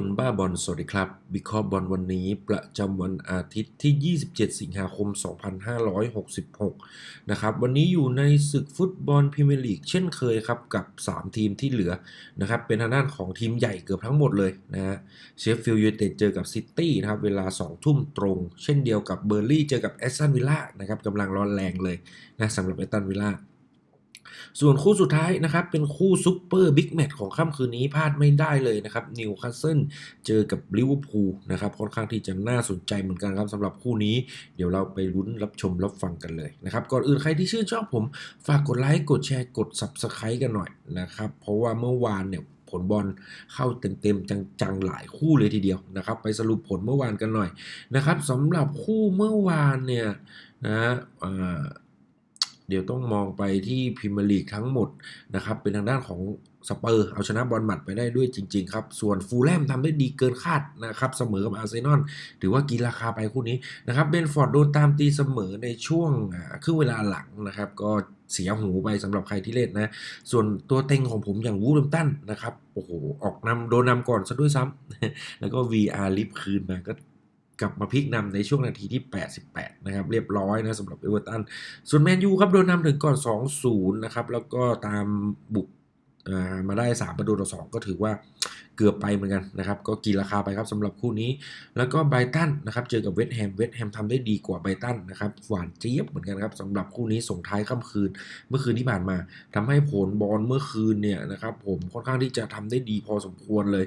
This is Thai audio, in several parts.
คนบ้าบอลสวัสดีครับบิคอบอลวันนี้ประจำวันอาทิตย์ที่ 27 สิงหาคม 2566 นะครับ วันนี้อยู่ในศึกฟุตบอลพรีเมียร์ลีกเช่นเคยครับ กับ 3 ทีมที่เหลือนะครับ เป็นทางด้านของทีมใหญ่เกือบทั้งหมดเลยนะฮะเชฟฟิลด์ยูไนเต็ดเจอกับซิตี้นะครับ เวลา 2 ทุ่มตรง เช่นเดียวกับเบอร์ลี่เจอกับแอสตันวิลล่านะครับกำลังร้อนแรงเลยนะสำหรับแอสตันวิลล่า ส่วนคู่สุดท้ายนะครับ เป็นคู่ซุปเปอร์บิ๊กแมตช์ของค่ำคืนนี้พลาดไม่ได้เลยนะครับนิวคาสเซิลเจอกับลิเวอร์พูลนะครับค่อนข้างที่จะน่าสนใจเหมือนกันครับสำหรับคู่นี้ เดี๋ยวเราไปลุ้นรับชมรับฟังกันเลยนะครับก่อนอื่นใครที่ชื่นชอบผม ฝากกดไลค์กดแชร์กด Subscribe กันหน่อยนะครับเพราะว่าเมื่อวานเนี่ยผลบอลเข้าเต็มๆจังๆหลายคู่เลยทีเดียวนะครับ ไปสรุปผลเมื่อวานกันหน่อยนะครับสำหรับคู่เมื่อวานเนี่ยนะอ่า เดี๋ยวต้องมองไปที่พรีเมียร์ลีกทั้งหมดนะครับ เป็นทางด้านของสเปอร์เอาชนะบอลหมัดไปได้ด้วยจริง ๆ ครับ ส่วนฟูลแลมทำได้ดีเกินคาดนะครับ เสมอกับอาร์เซนอลถือว่ากินราคาไปคู่นี้นะครับเบนฟอร์ดโดนตามตีเสมอในช่วงครึ่งเวลาหลังนะครับ ก็เสียหูไปสำหรับใครที่เล่นนะ ส่วนตัวเต็งของผมอย่างวูดมตันนะครับโอ้โหออกนำโดนนำก่อนซะด้วยซ้ำแล้วก็ VR ลิฟคืนมาก็ กลับมาพลิกนำในช่วงนาทีที่ 88 นะครับ เรียบร้อยนะสำหรับเอเวอร์ตัน ส่วนแมนยูครับโดนนำถึงก่อน 2-0 นะครับ แล้วก็ตามบุกมาได้ 3 ประตูต่อ 2 ก็ถือว่าเกือบไปเหมือนกันนะครับ ก็กินราคาไปครับสำหรับคู่นี้ แล้วก็ไบตันนะครับเจอกับเวสต์แฮม เวสต์แฮมทำได้ดีกว่าไบตันนะครับหวานเจี๊ยบเหมือนกันครับสำหรับคู่นี้ส่งท้ายค่ำคืน เมื่อคืนที่ผ่านมาทำให้ผลบอลเมื่อคืนเนี่ยนะครับผมค่อนข้างที่จะทำได้ดีพอสมควรเลย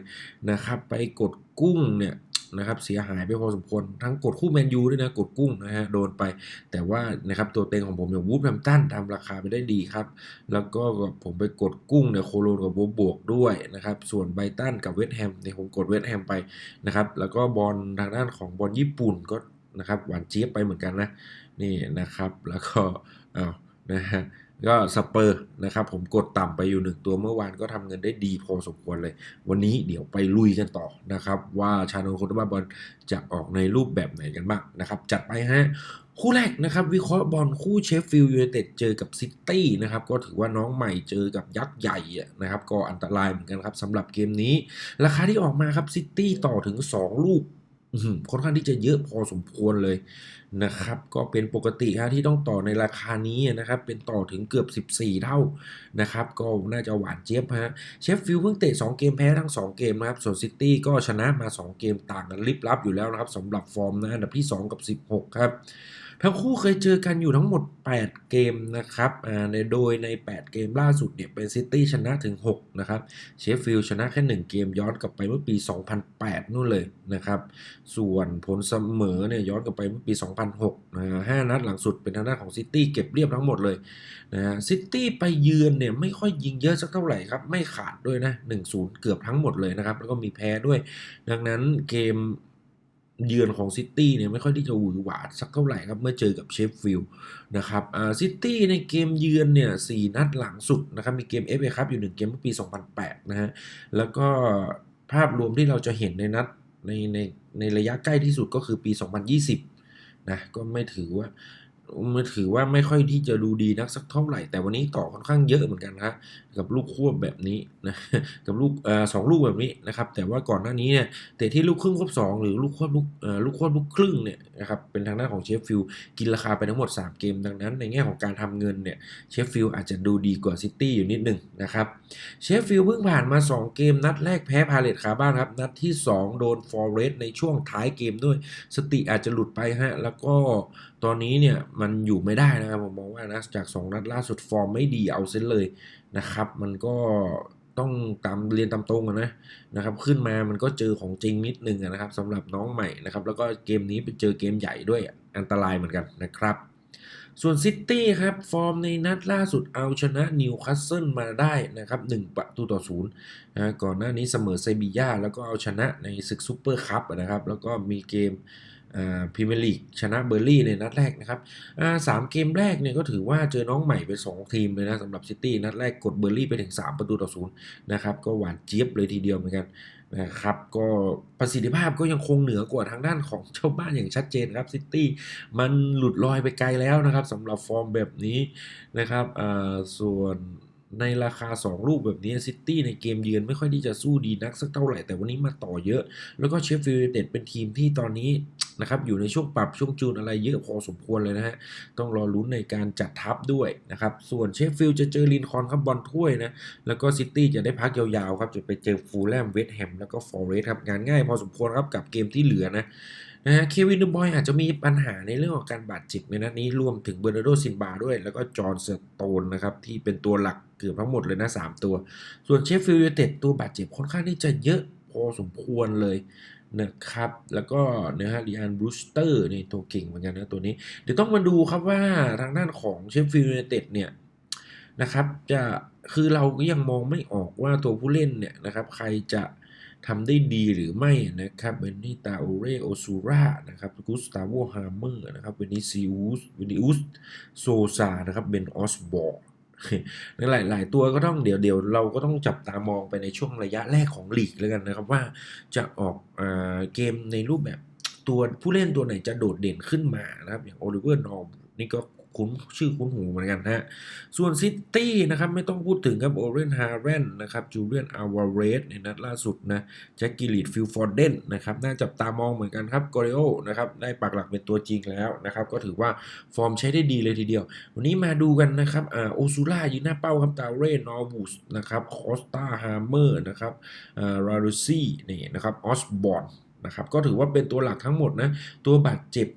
นะครับ ไปกดกุ้งเนี่ย นะครับเสียหายไปพอสมควรทั้งกดคู่แมนยูด้วยนะกดกุ้งนะฮะโดนไป แต่ว่านะครับตัวเต็งของผมอย่างวูฟแฮมตันทำราคาไปได้ดีครับ แล้วก็ผมไปกดกุ้งเนี่ยโคโลนกับบวกด้วยนะครับส่วนไบตันกับเวสต์แฮมเนี่ยผมกดเวสต์แฮมไปนะครับแล้วก็บอลทางด้านของบอลญี่ปุ่นก็นะครับหวานเจี๊ยบไปเหมือนกันนะนี่นะครับแล้วก็อ้าวนะฮะ ก็สเปอร์นะครับผมกดต่ำไปอยู่หนึ่งตัวเมื่อวานก็ทำเงินได้ดีพอสมควรเลย วันนี้เดี๋ยวไปลุยกันต่อนะครับ ว่าชาโนโคตบ้าบอลจะออกในรูปแบบไหนกันบ้างนะครับ จัดไปฮะคู่แรกนะครับวิเคราะห์บอลคู่เชฟฟิลด์ยูไนเต็ดเจอกับซิตี้นะครับก็ถือว่าน้องใหม่เจอกับยักษ์ใหญ่นะครับก็อันตรายเหมือนกันครับสำหรับเกมนี้ ราคาที่ออกมาครับซิตี้ต่อถึง 2 ลูก ค่อนข้างที่จะเยอะพอสมควรเลยนะครับ ก็เป็นปกติฮะที่ต้องต่อในราคานี้นะครับ เป็นต่อถึงเกือบ 14 เท่านะครับ ก็น่าจะหวานเจี๊ยบฮะเชฟฟิลด์เพิ่งเตะ 2 เกมแพ้ทั้ง 2 เกมนะครับ ส่วนซิตี้ก็ชนะมา 2 เกมต่างกันลิบลับอยู่แล้วนะครับสำหรับฟอร์มนะอันดับที่ 2 กับ 16 ครับ ทั้งคู่เคยเจอกันอยู่ทั้งหมด 8 เกมนะครับในโดยใน 8 เกมล่าสุดเนี่ยเป็นซิตี้ชนะถึง 6 นะครับ เชฟฟิลด์ชนะแค่ 1 เกมย้อนกลับไปเมื่อปี 2008 นู่นเลยนะครับ ส่วนผลเสมอเนี่ยย้อนกลับไปเมื่อปี 2006นะฮะห้านัดหลังสุดเป็นทางด้านของซิตี้เก็บเรียบทั้งหมดเลยนะฮะซิตี้ไปเยือนเนี่ยไม่ค่อยยิงเยอะสักเท่าไหร่ครับ ไม่ขาดด้วยนะ 1-0 เกือบทั้งหมดเลยนะครับ แล้วก็มีแพ้ด้วย ดังนั้นเกม เยือนของซิตี้เนี่ยไม่ค่อยที่จะหวือหวาสักเท่าไหร่ครับ เมื่อเจอกับเชฟฟิลด์นะครับอ่าซิตี้ในเกมเยือนเนี่ยสี่นัดหลังสุดนะครับ มีเกม FA ครับอยู่ 1 เกมเมื่อปี 2008 นะฮะ แล้วก็ภาพรวมที่เราจะเห็นในนัดในในในระยะใกล้ที่สุดก็คือปี 2020นะก็ไม่ถือว่า มันถือว่าไม่ค่อยที่จะดูดีนักสักเท่าไหร่ แต่วันนี้ต่อค่อนข้างเยอะเหมือนกันนะครับกับลูกควบแบบนี้นะกับลูกสองลูกแบบนี้นะครับ แต่ว่าก่อนหน้านี้เนี่ยเตะที่ลูกครึ่งควบสองหรือลูกควบลูกลูกควบลูกครึ่งเนี่ยนะครับเป็นทางด้านของเชฟฟิลกินราคาไปทั้งหมด 3 เกมดังนั้น ในแง่ของการทำเงินเนี่ยเชฟฟิลอาจจะดูดีกว่าซิตี้อยู่นิดหนึงนะครับเชฟฟิลเพิ่งผ่านมา 2 เกมนัดแรกแพ้พาเลตคาบ้านครับนัดที่ 2 โดนฟอร์เรสในช่วงท้ายเกมด้วย สติอาจจะหลุดไปฮะแล้วก็ ตอนนี้เนี่ยมันอยู่ไม่ได้นะครับผมมองว่านะจาก 2 นัดล่าสุดฟอร์มไม่ดีเอาเส้นเลยนะครับ มันก็ต้องตามเรียนตามตรงนะนะครับ ขึ้นมามันก็เจอของจริงนิดนึงนะครับสำหรับน้องใหม่นะครับ แล้วก็เกมนี้ไปเจอเกมใหญ่ด้วยอันตรายเหมือนกันนะครับ ส่วนซิตี้ครับ ฟอร์มในนัดล่าสุดเอาชนะนิวคาสเซิลมาได้นะครับ1ประตูต่อศูนย์นะก่อนหน้านี้เสมอเซบีย่าแล้วก็เอาชนะในศึกซูเปอร์คัพนะครับ แล้วก็มีเกม พรีเมียร์ลีกชนะเบอร์ลี่ในนัดแรกนะครับสามเกมแรกเนี่ยก็ถือว่าเจอน้องใหม่ไป2ทีมเลยนะสำหรับซิตี้นัดแรกกดเบอร์ลี่ไปถึง 3 ประตูต่อศูนย์นะครับก็หวานเจี๊ยบเลยทีเดียวเหมือนกันนะครับก็ประสิทธิภาพก็ยังคงเหนือกว่าทางด้านของเจ้าบ้านอย่างชัดเจนครับซิตี้มันหลุดลอยไปไกลแล้วนะครับสำหรับฟอร์มแบบนี้นะครับส่วนในราคา 2 ลูกแบบนี้ซิตี้ในเกมเยือนไม่ค่อยที่จะสู้ดีนักสักเท่าไหร่แต่วันนี้มาต่อเยอะ แล้วก็เชฟฟิลด์เต็ดเป็นทีมที่ตอนนี้ นะครับอยู่ในช่วงปรับช่วงจูนอะไรเยอะพอสมควรเลยนะฮะต้องรอลุ้นในการจัดทัพด้วยนะครับส่วนเชฟฟิลด์จะเจอลินคอนครับบอลถ้วยนะแล้วก็ซิตี้จะได้พักยาวๆครับจะไปเจอฟูลแลมเวสต์แฮมแล้วก็ฟอร์เรสต์ครับงานง่ายพอสมควรครับกับเกมที่เหลือนะนะฮะเควินเดบอยอาจจะมีปัญหาในเรื่องของการบาดเจ็บในนัดนี้รวมถึงเบอร์นาร์โดซินบาด้วย แล้วก็จอห์นสโตนนะครับ ที่เป็นตัวหลักเกือบทั้งหมดเลยนะ 3 ตัว ส่วนเชฟฟิลด์ยูไนเต็ดตัวบาดเจ็บค่อนข้างที่จะเยอะพอสมควรเลย นะครับ แล้วก็นะฮะลีอันบรูสเตอร์นี่ตัวเก่งเหมือนกันนะตัวนี้ เดี๋ยวต้องมาดูครับว่าทางด้านของเชฟฟิลด์ยูไนเต็ดเนี่ยนะครับจะคือเราก็ยังมองไม่ออกว่าตัวผู้เล่นเนี่ยนะครับใครจะทำได้ดีหรือไม่นะครับเบนนิตาโอเรโอซูรานะครับกุสตาโวฮาร์เมอร์นะครับเวนิซิอุสเวนิอุสโซซานะครับเบนออสบอร์ ในหลายๆตัวก็ต้องเดี๋ยวเดี๋ยวเราก็ต้องจับตามองไปในช่วงระยะแรกของลีกแล้วกันนะครับว่าจะออกอเกมในรูปแบบตัวผู้เล่นตัวไหนจะโดดเด่นขึ้นมานะครับอย่างโอลิเวอร์นอมนี่ก็ คุ้นชื่อคุ้นหูเหมือนกันนะฮะส่วนซิตี้นะครับไม่ต้องพูดถึงครับโอเรนฮาร์เรนนะครับจูเลียนอาวาเรสในนัดล่าสุดนะแจ็คกิลิดฟิลฟอร์เดนนะครับน่าจับตามองเหมือนกันครับกอริโอนะครับได้ปักหลักเป็นตัวจริงแล้วนะครับก็ถือว่าฟอร์มใช้ได้ดีเลยทีเดียว วันนี้มาดูกันนะครับอ่าโอซูล่ายืนหน้าเป้าครับตาเรนอร์วูสนะครับคอสตาฮาร์เมอร์นะครับอ่ารารูซี่นี่นะครับออสบอร์น นะครับก็ถือว่าเป็นตัวหลักทั้งหมดนะตัวบาดเจ็บ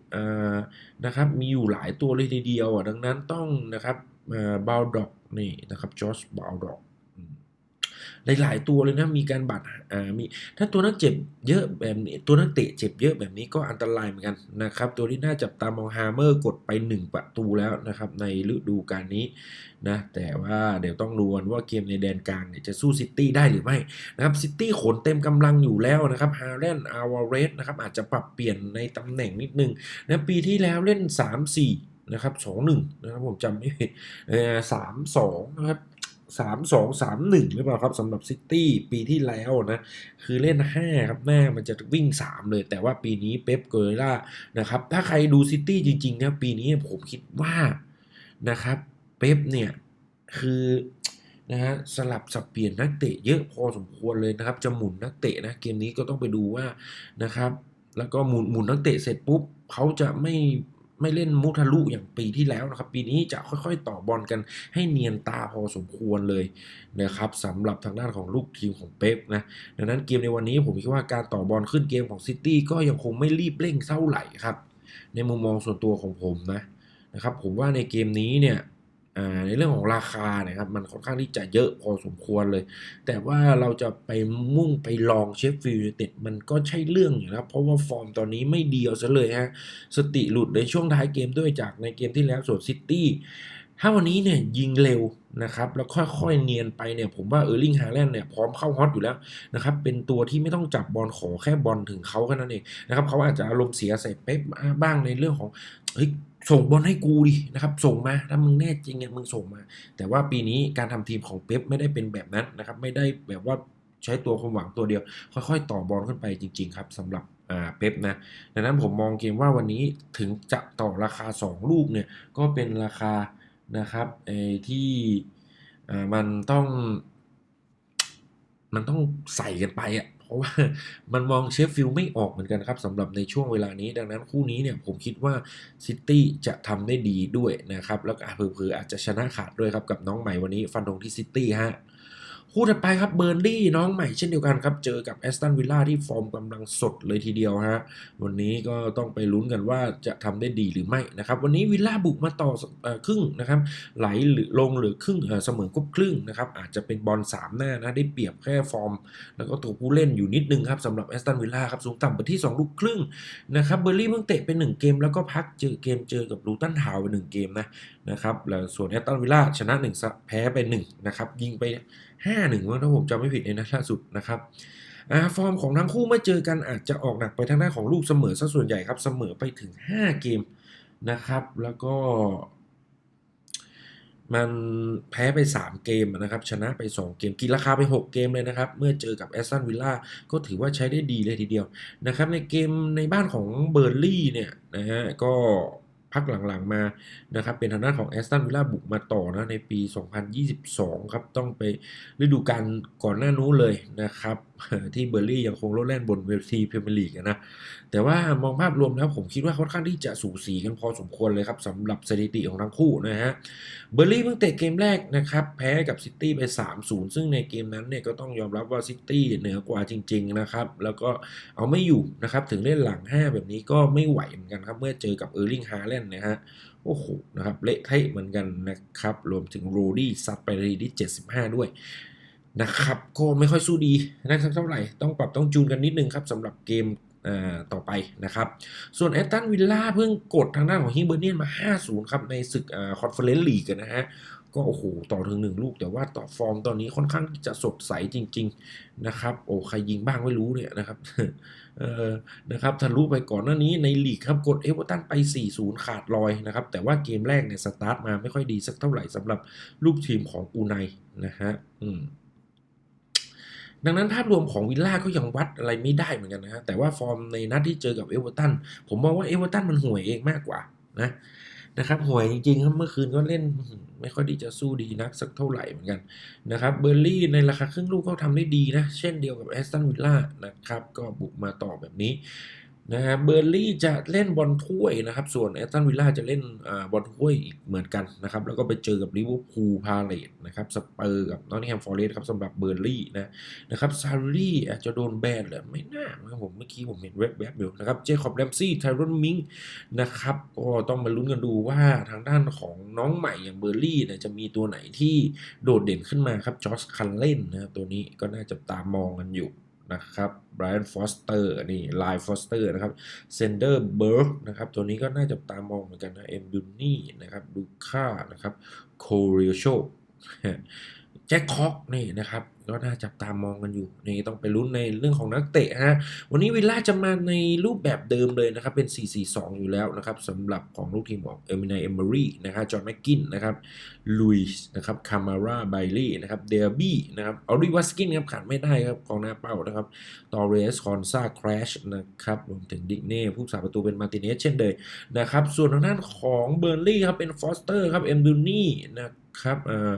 นะครับมีอยู่หลายตัวเลยทีเดียวอะดังนั้นต้องนะครับบาลดอกนี่นะครับจอร์จบาลดอก หลายๆตัวเลยนะมีการบาดอ่ามีถ้าตัวนักเจ็บเยอะแบบนี้ตัวนักเตะเจ็บเยอะแบบนี้ก็อันตรายเหมือนกันนะครับ ตัวที่น่าจับตามองฮาร์เมอร์กดไป 1 ประตูแล้วนะครับ ในฤดูกาลนี้นะแต่ว่าเดี๋ยวต้องดูกันว่าเกมในแดนกลางเนี่ยจะสู้ซิตี้ได้หรือไม่นะครับซิตี้ขนเต็มกำลังอยู่แล้วนะครับฮาร์เรนอาวาเรสนะครับอาจจะปรับเปลี่ยนในตำแหน่งนิดนึงนะปีที่แล้วเล่น 3-4นะครับ2-1นะครับผมจำไม่ผิดเออ3-2นะครับ สามสองสามหนึ่งหรือเปล่าครับสำหรับซิตี้ปีที่แล้วนะ คือเล่น 5 ครับ หน้ามันจะวิ่ง 3 เลย แต่ว่าปีนี้เป๊ปโกเรล่านะครับ ถ้าใครดูซิตี้จริงๆนะปีนี้ผมคิดว่านะครับ เป๊ปเนี่ย คือนะฮะสลับสับเปลี่ยนนักเตะเยอะพอสมควรเลยนะครับ จะหมุนนักเตะนะ เกมนี้ก็ต้องไปดูว่านะครับ แล้วก็หมุนหมุนนักเตะเสร็จปุ๊บเขาจะไม่ ไม่เล่นมุทะลุอย่างปีที่แล้วนะครับ ปีนี้จะค่อยๆ ต่อบอลกันให้เนียนตาพอสมควรเลยนะครับสำหรับทางด้านของลูกทีมของเป๊ปนะดังนั้นเกมในวันนี้ผมคิดว่าการต่อบอลขึ้นเกมของซิตี้ก็ยังคงไม่รีบเร่งเท่าไหร่ครับ ในมุมมองส่วนตัวของผมนะนะครับ ผมว่าในเกมนี้เนี่ย ในเรื่องของราคาเนี่ยครับมันค่อนข้างที่จะเยอะพอสมควรเลย แต่ว่าเราจะไปมุ่งไปลองเชฟฟิลด์ยูไนเต็ดมันก็ใช่เรื่องอยู่แล้วเพราะว่าฟอร์มตอนนี้ไม่ดีเอาซะเลยฮะสติหลุดในช่วงท้ายเกมด้วยจากในเกมที่แล้วส่วนซิตี้ถ้าวันนี้เนี่ยยิงเร็วนะครับแล้วค่อยๆเนียนไปเนี่ยผมว่าเออร์ลิงฮาแลนด์เนี่ยพร้อมเข้าฮอตอยู่แล้วนะครับเป็นตัวที่ไม่ต้องจับบอลขอแค่บอลถึงเขาแค่นั้นเองนะครับเขาอาจจะอารมณ์เสียใส่เป๊ปบ้างในเรื่องของเฮ้ย ส่งบอลให้กูดินะครับ ส่งมาถ้ามึงแน่จริงเนี่ยมึงส่งมา แต่ว่าปีนี้การทำทีมของเป๊ปไม่ได้เป็นแบบนั้นนะครับ ไม่ได้แบบว่าใช้ตัวความหวังตัวเดียว ค่อยๆ ต่อบอลขึ้นไปจริง ๆ ครับสำหรับอ่าเป๊ปนะดังนั้นผมมองเกมว่าวันนี้ถึงจะต่อราคา 2 ลูกเนี่ยก็เป็นราคานะครับไอ้ที่อ่ามันต้อง มันต้องใส่กันไปอะ่ะ เพราะว่ามันมองเชฟฟิลด์ไม่ออกเหมือนกันครับสำหรับในช่วงเวลานี้ ดังนั้นคู่นี้เนี่ยผมคิดว่าซิตี้จะทำได้ดีด้วยนะครับ แล้วก็เผื่อๆอาจจะชนะขาดด้วยครับกับน้องใหม่วันนี้ฟันธงที่ซิตี้ฮะ คู่ถัดไปครับเบอร์ลี่น้องใหม่เช่นเดียวกันครับ เจอกับแอสตันวิลล่าที่ฟอร์มกำลังสดเลยทีเดียวฮะวันนี้ก็ต้องไปลุ้นกันว่าจะทำได้ดีหรือไม่นะครับ วันนี้วิลล่าบุกมาต่ออครึ่งนะครับ ไหลหรือลงหรือครึ่งเสมอครบครึ่งนะครับ อาจจะเป็นบอลสามหน้านะ ได้เปรียบแค่ฟอร์ม แล้วก็ตัวผู้เล่นอยู่นิดนึงครับสำหรับแอสตันวิลล่าครับสูงต่ำไปที่ 2 ลูกครึ่งนะครับเบอร์ลี่เพิ่งเตะไป1เกมแล้วก็พักเจอเกมเจอกับลูตันทาวน์ไป1เกมนะนะครับแล้วส่วนแอสตันวิลล่าชนะ1แพ้ไป1นะครับยิงไป 5-1ว่าถ้าผมจำไม่ผิดในนัดล่าสุดนะครับฟอร์มของทั้งคู่เมื่อเจอกันอาจจะออกหนักไปทางด้านของลูกเสมอซะส่วนใหญ่ครับเสมอไปถึง 5 เกมนะครับ แล้วก็ มันแพ้ไป 3 เกมนะครับ ชนะไป 2 เกม กินราคาไป 6 เกมเลยนะครับ เมื่อเจอกับแอสตันวิลล่าก็ถือว่าใช้ได้ดีเลยทีเดียวนะครับ ในเกมในบ้านของเบอร์ลี่เนี่ยนะฮะก็ พักหลังๆมานะครับเป็นทางด้านของแอสตันวิลล่าบุกมาต่อนะในปี 2022 ครับ ต้องไปฤดูกาลก่อนหน้านู้นเลยนะครับที่เบอร์ลี่ยังคงโลดแล่นบนเวทีพรีเมียร์ลีกนะ แต่ว่ามองภาพรวมแล้วผมคิดว่าค่อนข้างที่จะสูสีกันพอสมควรเลยครับสำหรับสถิติของทั้งคู่นะฮะ เบอร์ลี่เพิ่งเตะเกมแรกนะครับ แพ้กับซิตี้ไป 3-0 ซึ่งในเกมนั้นเนี่ยก็ต้องยอมรับว่าซิตี้เหนือกว่าจริง ๆ นะครับ แล้วก็เอาไม่อยู่นะครับ ถึงเล่นหลัง 5 แบบนี้ก็ไม่ไหวเหมือนกันครับ เมื่อเจอกับเออร์ลิงฮาแลนด์นะฮะโอ้โหนะครับเละเทะเหมือนกันนะครับรวมถึงโรดี้ซัดไปในทีที่75 ด้วย นะครับก็ไม่ค่อยสู้ดีนะครับเท่าไหร่ต้องปรับต้องจูนกันนิดนึงครับสำหรับเกมต่อไปนะครับ ส่วนแอตตันวิลล่าเพิ่งกดทางด้านของฮิเบอร์เนียนมา 5-0 ครับ ในศึกคอนเฟอเรนซ์ลีกนะฮะ ก็โอ้โห ต่อถึงหนึ่งลูก แต่ว่าต่อฟอร์มตอนนี้ค่อนข้างจะสดใสจริง ๆ นะครับ โอ้ใครยิงบ้างไม่รู้เนี่ยนะครับ เออนะครับทะลุไปก่อนหน้านี้ในลีกครับ กดเอเวอร์ตันไป 4-0 ขาดลอยนะครับ แต่ว่าเกมแรกเนี่ยสตาร์ทมาไม่ค่อยดีสักเท่าไหร่สำหรับลูกทีมของอูไนนะฮะ อืม ดังนั้นภาพรวมของวิลล่าก็ยังวัดอะไรไม่ได้เหมือนกันนะฮะแต่ว่าฟอร์มในนัดที่เจอกับเอเวอร์ตันผมมองว่าเอเวอร์ตันมันห่วยเองมากกว่านะนะครับห่วยจริงๆครับเมื่อคืนก็เล่นไม่ค่อยดีจะสู้ดีนักสักเท่าไหร่เหมือนกันนะครับเบอร์ลี่ในราคาครึ่งลูกเขาทำได้ดีนะ เช่นเดียวกับแอสตันวิลล่านะครับ ก็บุกมาต่อแบบนี้ นะฮะเบอร์ลี่จะเล่นบอลถ้วยนะครับ ส่วนแอสตันวิลล่าจะเล่นบอลถ้วยอีกเหมือนกันนะครับ แล้วก็ไปเจอกับลิเวอร์พูลพาเลตนะครับสเปอร์กับนอตติงแฮมฟอร์เรสต์ครับสำหรับเบอร์ลี่นะนะครับซารีอาจจะโดนแบนหรือไม่น่านะครับผมเมื่อกี้ผมเห็นแวบๆอยู่นะครับเจคอบแรมซี่ไทรอนมิงนะครับก็ต้องมาลุ้นกันดูว่าทางด้านของน้องใหม่อย่างเบอร์ลี่เนี่ยจะมีตัวไหนที่โดดเด่นขึ้นมาครับจอร์จคันเล่นนะตัวนี้ก็น่าจะตามมองกันอยู่ นะครับไบรอันฟอสเตอร์นี่ไลฟ์ฟอสเตอร์นะครับเซนเดอร์เบิร์กนะครับตัวนี้ก็น่าจะตามมองเหมือนกันนะเอ็มดุนนี่นะครับดูค่านะครับโคเรียโช แจ็คคอกนี่นะครับ ก็น่าจับตามองกันอยู่นี่ต้องไปลุ้นในเรื่องของนักเตะฮะวันนี้วิลล่าจะมาในรูปแบบเดิมเลยนะครับ เป็น 4-4-2 อยู่แล้วนะครับสำหรับของลูกทีมของเอร์มินายเอมเบอรี่นะครับจอห์นแมกกินนะครับลุยส์นะครับคามาร่าไบลี่นะครับเดลบี้นะครับออริวัสกินครับขาดไม่ได้ครับกองหน้าเป้านะครับตอเรสคอนซาคราชนะครับรวมถึงดิกเน่ผู้สาประตูเป็นมาติเนสเช่นเดิมนะครับส่วนทางด้านของเบอร์ลี่ครับเป็นฟอสเตอร์ครับเอ็มดูนี่นะครับอ่า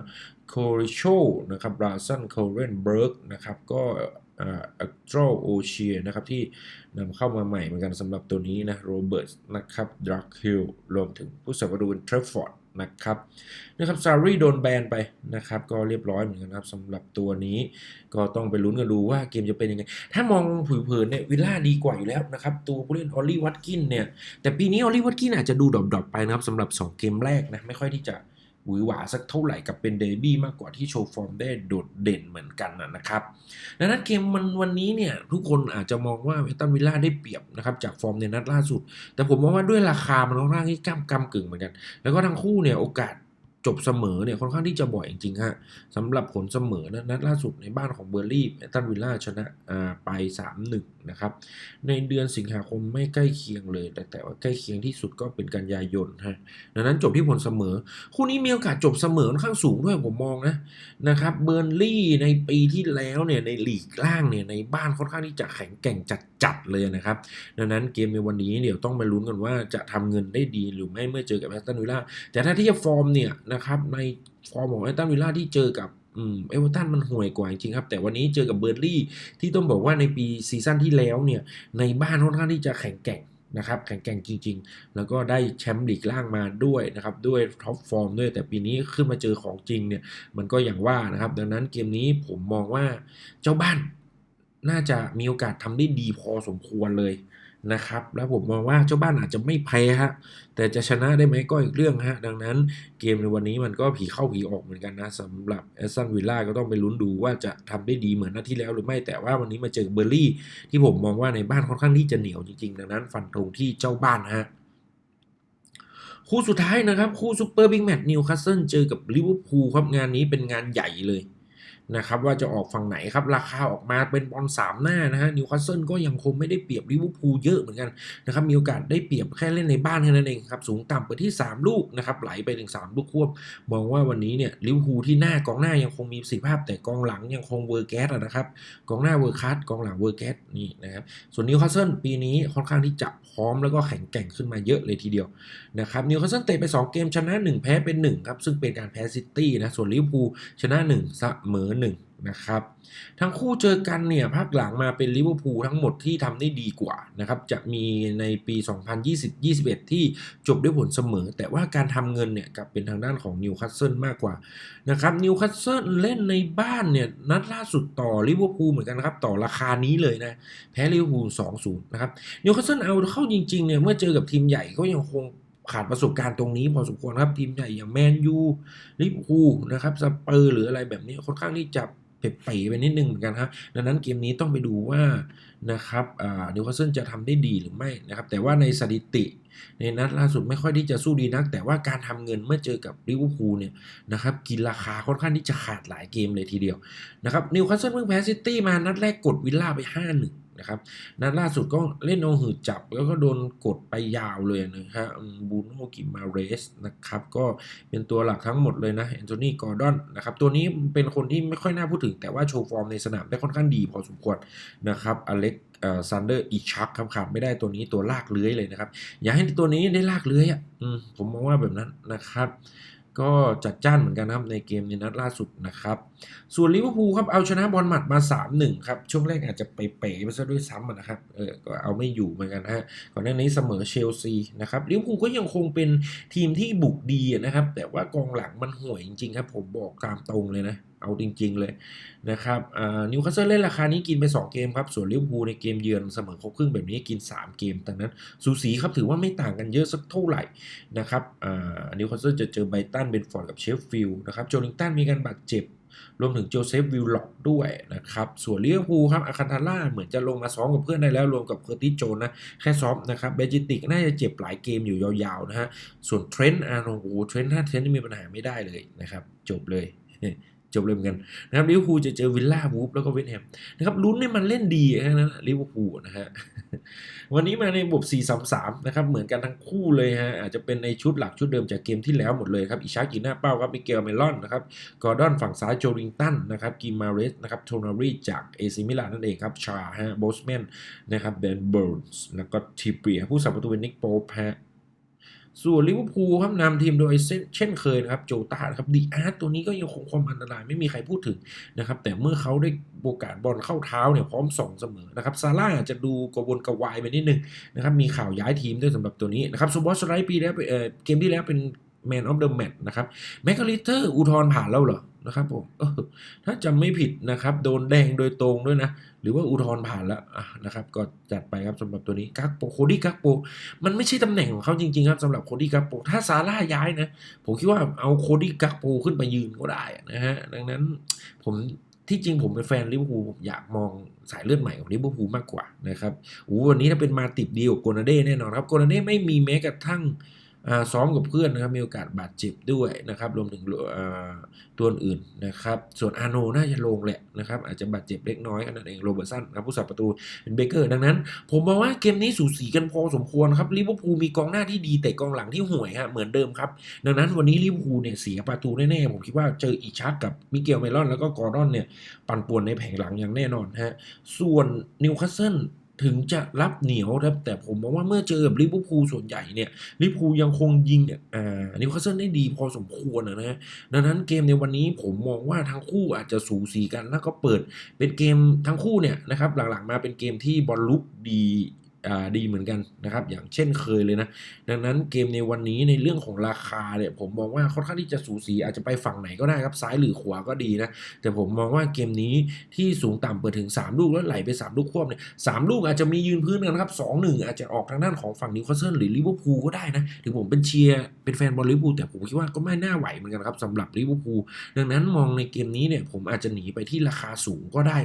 โคริโชนะครับราซันโคเรนเบิร์กนะครับก็อัลตรโอเชียนะครับที่นำเข้ามาใหม่เหมือนกันสำหรับตัวนี้นะโรเบิร์ตนะครับดรักฮิลรวมถึงผู้สับประตูเทรฟฟอร์ดนะครับนะครับซารีโดนแบนไปนะครับก็เรียบร้อยเหมือนกันครับสำหรับตัวนี้ก็ต้องไปลุ้นกันดูว่าเกมจะเป็นยังไง ถ้ามองผิวๆเนี่ยวิลล่าดีกว่าอยู่แล้วนะครับ ตัวผู้เล่นออลลี่วัตกินเนี่ยแต่ปีนี้ออลลี่วัตกินอาจจะดูดรอปๆไปนะครับสำหรับ 2 เกมแรกนะไม่ค่อยที่จะ หวือหวาสักเท่าไหร่กับเป็นเดบี้มากกว่าที่โชว์ฟอร์มได้โดดเด่นเหมือนกันนะครับดังนั้นเกมมันวันนี้เนี่ยทุกคนอาจจะมองว่าเวตันวิลล่าได้เปรียบนะครับจากฟอร์มในนัดล่าสุด แต่ผมมองว่าด้วยราคามันค่อนข้างที่ก้ามกำกึ่งเหมือนกัน แล้วก็ทั้งคู่เนี่ยโอกาส จบเสมอเนี่ยค่อนข้างที่จะบ่อยจริงๆฮะสำหรับผลเสมอนะนัดล่าสุดในบ้านของเบอร์ลี่ตันวิลล่าชนะไป 3-1 นะครับ ในเดือนสิงหาคมไม่ใกล้เคียงเลย แต่แต่ว่าใกล้เคียงที่สุดก็เป็นกันยายนฮะดังนั้นจบที่ผลเสมอ คู่นี้มีโอกาสจบเสมอค่อนข้างสูงด้วยผมมองนะนะครับเบอร์ลี่ในปีที่แล้วเนี่ยในลีกล่างเนี่ยในบ้านค่อนข้างที่จะแข็งแกร่งจัดๆเลยนะครับดังนั้นเกมในวันนี้เดี๋ยวต้องมาลุ้นกันว่าจะทำเงินได้ดีหรือไม่เมื่อเจอกับแอสตันวิลล่าแต่ถ้าที่จะฟอร์มเนี่ยนะครับในฟอร์มของแอสตันวิลล่าที่เจอกับเอเวอร์ตันมันห่วยกว่าจริงครับ แต่วันนี้เจอกับเบอร์ลี่ที่ต้องบอกว่าในปีซีซั่นที่แล้วเนี่ยในบ้านค่อนข้างที่จะแข็งแกร่งนะครับแข็งแกร่งจริง ๆ แล้วก็ได้แชมป์ลีกล่างมาด้วยนะครับด้วยท็อปฟอร์มด้วยแต่ปีนี้ขึ้นมาเจอของจริงเนี่ยมันก็อย่างว่านะครับ ดังนั้นเกมนี้ผมมองว่าเจ้าบ้านน่าจะมีโอกาสทำได้ดีพอสมควรเลย นะครับ แล้วผมมองว่าเจ้าบ้านอาจจะไม่แพ้ฮะแต่จะชนะได้ไหมก็อีกเรื่องฮะดังนั้นเกมในวันนี้มันก็ผีเข้าผีออกเหมือนกันนะสำหรับแอสตันวิลล่าก็ต้องไปลุ้นดูว่าจะทำได้ดีเหมือนนัดที่แล้วหรือไม่แต่ว่าวันนี้มาเจอเบอร์ลี่ที่ผมมองว่าในบ้านค่อนข้างที่จะเหนียวจริงๆดังนั้นฟันธงที่เจ้าบ้านฮะคู่สุดท้ายนะครับ คู่ซูเปอร์บิ๊กแมตช์นิวคาสเซิลเจอกับลิเวอร์พูลครับงานนี้เป็นงานใหญ่เลย นะครับว่าจะออกฝั่งไหนครับ ราคาออกมาเป็นบอลสามหน้านะฮะนิวคาสเซิลก็ยังคงไม่ได้เปรียบลิเวอร์พูลเยอะเหมือนกันนะครับมีโอกาสได้เปรียบแค่เล่นในบ้านแค่นั้นเองครับสูงต่ำไปที่ 3 ลูกนะครับไหลไปถึง 3 ลูกควบ มองว่าวันนี้เนี่ยลิเวอร์พูลที่หน้ากองหน้ายังคงมีประสิทธิภาพแต่กองหลังยังคงเวอร์แก๊สอะนะครับกองหน้าเวอร์คัสกองหลังเวอร์แก๊สนี่นะครับส่วนนิวคาสเซิลปีนี้ค่อนข้างที่จะพร้อมแล้วก็แข็งแกร่งขึ้นมาเยอะเลยทีเดียวนะครับนิวคาสเซิลเตะไป 2 เกมชนะ 1 แพ้เป็น1ครับซึ่งเป็นการแพ้ซิตี้นะส่วนลิเวอร์พูลชนะ1เสมอ1นะครับ ทั้งคู่เจอกันเนี่ยภาคหลังมาเป็นลิเวอร์พูลทั้งหมดที่ทำได้ดีกว่านะครับ จะมีในปี 2020-21 ที่จบด้วยผลเสมอ แต่ว่าการทำเงินเนี่ยกลับเป็นทางด้านของนิวคาสเซิลมากกว่านะครับนิวคาสเซิลเล่นในบ้านเนี่ยนัดล่าสุดต่อลิเวอร์พูลเหมือนกันนะครับต่อราคานี้เลยนะ แพ้ลิเวอร์พูล 2-0 นะครับนิวคาสเซิลเอาเข้าจริงๆเนี่ยเมื่อเจอกับทีมใหญ่ก็ยังคง ขาดประสบการณ์ตรงนี้พอสมควรครับทีมใหญ่อย่างแมนยูลิเวอร์พูลนะครับสเปอร์หรืออะไรแบบนี้ค่อนข้างที่จะเป๋ไปไปนิดนึงเหมือนกันครับ ดังนั้นเกมนี้ต้องไปดูว่านะครับนิวคาสเซิลจะทำได้ดีหรือไม่นะครับ แต่ว่าในสถิติ ในนัดล่าสุดไม่ค่อยที่จะสู้ดีนัก แต่ว่าการทำเงินเมื่อเจอกับลิเวอร์พูลเนี่ยนะครับกินราคาค่อนข้างที่จะขาดหลายเกมเลยทีเดียวนะครับนิวคาสเซิลเพิ่งแพ้ซิตี้มานัดแรกกดวิลล่าไป5-1 นะครับนัดล่าสุดก็เล่นเอาหืดจับแล้วก็โดนกดไปยาวเลยนะครับบูโนกิมาเรสนะครับก็เป็นตัวหลักทั้งหมดเลยนะแอนโทนีกอร์ดอนนะครับตัวนี้เป็นคนที่ไม่ค่อยน่าพูดถึง แต่ว่าโชว์ฟอร์มในสนามได้ค่อนข้างดีพอสมควรนะครับอเล็กซันเดอร์อีชักครับขาดไม่ได้ตัวนี้ตัวลากเลื้อยเลยนะครับ อยากให้ตัวนี้ได้ลากเลื้อยอะผมมองว่าแบบนั้นนะครับ ก็จัดจ้านเหมือนกันครับในเกมในนัดล่าสุดนะครับ ส่วนลิเวอร์พูลครับเอาชนะบอลหมัดมา 3-1 ครับ ช่วงแรกอาจจะไปเป๋ไปซะด้วยซ้ำนะครับเออก็เอาไม่อยู่เหมือนกันฮะก่อนหน้านี้เสมอเชลซีนะครับลิเวอร์พูลก็ยังคงเป็นทีมที่บุกดีนะครับ แต่ว่ากองหลังมันห่วยจริงๆครับ ผมบอกตามตรงเลยนะ เอาจริง ๆ เลยนะครับนิวคาสเซิลเล่นราคานี้กินไป 2 เกมครับ ส่วนลิเวอร์พูลในเกมเยือนเสมอครบครึ่งแบบนี้กิน 3 เกมดังนั้นสูสีครับถือว่าไม่ต่างกันเยอะสักเท่าไหร่นะครับนิวคาสเซิลจะเจอไบตันเบนฟอร์ดกับเชฟฟิลด์นะครับโจลิงตันมีการบาดเจ็บรวมถึงโจเซฟวิลล็อกด้วยนะครับ ส่วนลิเวอร์พูลครับอาคันทาร่าเหมือนจะลงมาซ้อมกับเพื่อนได้แล้ว รวมกับเคอร์ติโจนนะ แค่ซ้อมนะครับเบจิติกน่าจะเจ็บหลายเกมอยู่ยาวๆนะฮะ ส่วนเทรนต์อาร์โนโอ้เทรนต์ถ้าเทรนต์มีปัญหาไม่ได้เลยนะครับ จบเลย จบเลยเหมือนกันนะครับลิเวอร์พูลจะเจอวิลล่าวูฟแล้วก็เวสต์แฮมนะครับลุ้นให้มันเล่นดีแค่นั้นลิเวอร์พูลนะฮะวันนี้มาในระบบ4-3-3นะครับเหมือนกันทั้งคู่เลยฮะอาจจะเป็นในชุดหลักชุดเดิมจากเกมที่แล้วหมดเลยครับอิชากินหน้าเป้าครับมิเกลเมลอนนะครับกอร์ดอนฝั่งซ้ายโจลิงตันนะครับกิมมาเรสนะครับโทนารีจากเอซิมิลานนั่นเองครับชาฮะโบสแมนนะครับเบนเบิร์นส์แล้วก็ทิเปียผู้สับประตูเป็นนิกโป๊ปฮะ ส่วนลิเวอร์พูลครับนำทีมโดยเช่นเคยนะครับโจตาครับดีอาร์ตตัวนี้ก็ยังคงความอันตรายไม่มีใครพูดถึงนะครับแต่เมื่อเขาได้โอกาสบอลเข้าเท้าเนี่ยพร้อมส่งเสมอนะครับซาร่าอาจจะดูกระวนกระวายไปนิดนึงนะครับมีข่าวย้ายทีมด้วยสำหรับตัวนี้นะครับซูบอสไลท์ปีแล้วเออเกมที่แล้วเป็น แมนออฟเดอะแมตนะครับแมคคาลิเตอร์อุทธรผ่านแล้วเหรอนะครับผมถ้าจำไม่ผิดนะครับ โดนแดงโดยตรงด้วยนะ หรือว่าอุทธรผ่านแล้วนะครับ ก็จัดไปครับสำหรับตัวนี้กักโปโคดี้กักโป มันไม่ใช่ตำแหน่งของเขาจริงๆครับสำหรับโคดี้กักโป ถ้าซาร่าย้ายนะ ผมคิดว่าเอาโคดี้กักโปขึ้นไปยืนก็ได้นะฮะดังนั้นผมที่จริงผมเป็นแฟนลิเวอร์พูลผมอยากมองสายเลือดใหม่ของลิเวอร์พูลมากกว่านะครับโอ้วันนี้ถ้าเป็นมาติดดีกว่าโกนาเด้แน่นอนครับโกนาเด้ไม่มีแม้กระทั่ง ซ้อมกับเพื่อนนะครับมีโอกาสบาดเจ็บด้วยนะครับรวมถึงตัวอื่นนะครับส่วนอาโนน่าจะลงแหละนะครับอาจจะบาดเจ็บเล็กน้อยกันนั่นเองโรเบิร์ตสันครับผู้สับประตูเป็นเบเกอร์ดังนั้น ผมมองว่าเกมนี้สูสีกันพอสมควรครับลิเวอร์พูลมีกองหน้าที่ดีแต่กองหลังที่ห่วยฮะเหมือนเดิมครับดังนั้นวันนี้ลิเวอร์พูลเนี่ยเสียประตูแน่ๆผมคิดว่าเจออีชักกับมิเกลเมลอนแล้วก็กอร์ดอนเนี่ยปั่นป่วนในแผงหลังอย่างแน่นอนฮะส่วนนิวคาสเซิล ถึงจะรับเหนียวครับแต่ผมมองว่าเมื่อเจอกับลิเวอร์พูลส่วนใหญ่เนี่ยลิเวอร์พูลยังคงยิงอ่านิวคาสเซิลได้ดีพอสมควรนะฮะดังนั้นเกมในวันนี้ผมมองว่าทั้งคู่อาจจะสูสีกันแล้วก็เปิดเป็นเกมทั้งคู่เนี่ยนะครับหลังๆมาเป็นเกมที่บอลลุกดี ดีเหมือนกันนะครับ อย่างเช่นเคยเลยนะ ดังนั้นเกมในวันนี้ในเรื่องของราคาเนี่ยผมมองว่าค่อนข้างที่จะสูสีอาจจะไปฝั่งไหนก็ได้ครับซ้ายหรือขวาก็ดีนะ แต่ผมมองว่าเกมนี้ที่สูงต่ำเปิดถึง 3 ลูกแล้วไหลไป 3 ลูกควบเนี่ยสลูกอาจจะมียืนพื้นกันครับสองหนึ่งอาจจะออกทางด้านของฝั่งนิวคาสเซิลหรือลิเวอร์พูลก็ได้นะถึงผมเป็นเชียร์เป็นแฟนบอลลิเวอร์พูลแต่ผมคิดว่าก็ไม่น่าไหวเหมือนกันครับสำหรับลิเวอร์พูลดังนั้นมองในเกมนี้เนี่ยผมอาจจะหนีไปที่ราคาสูงก็ได้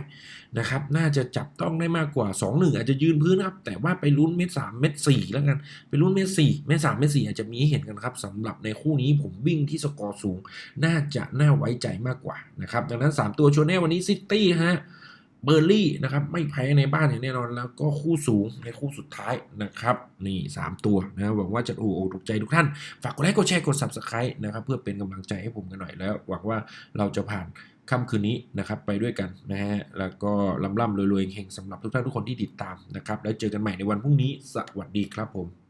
นะครับน่าจะจับต้องได้มากกว่า 2-1 อาจจะยืนพื้นครับแต่ว่าารถไปลุ้นเม็ดสามเม็ดสี่แล้วกัน ไปลุ้นเม็ดสี่เม็ดสามเม็ดสี่อาจจะมีเห็นกันครับสำหรับในคู่นี้ผมวิ่งที่สกอร์สูง น่าจะน่าไว้ใจมากกว่านะครับดังนั้น 3 ตัวชนแน่วันนี้ซิตี้ฮะเบอร์ลี่นะครับไม่แพ้ในบ้านอย่างแน่นอนแล้วก็คู่สูงในคู่สุดท้ายนะครับ นี่ 3 ตัวนะหวังว่าจะถูกอกถูกใจทุกท่าน ฝากกดไลค์กดแชร์กด subscribe นะครับ เพื่อเป็นกำลังใจให้ผมกันหน่อยแล้ว หวังว่าเราจะผ่าน ค่ำคืนนี้นะครับไปด้วยกันนะฮะแล้วก็ล่ำๆรวยๆเฮงสำหรับทุกท่านทุกคนที่ติดตามนะครับแล้วเจอกันใหม่ในวันพรุ่งนี้สวัสดีครับผม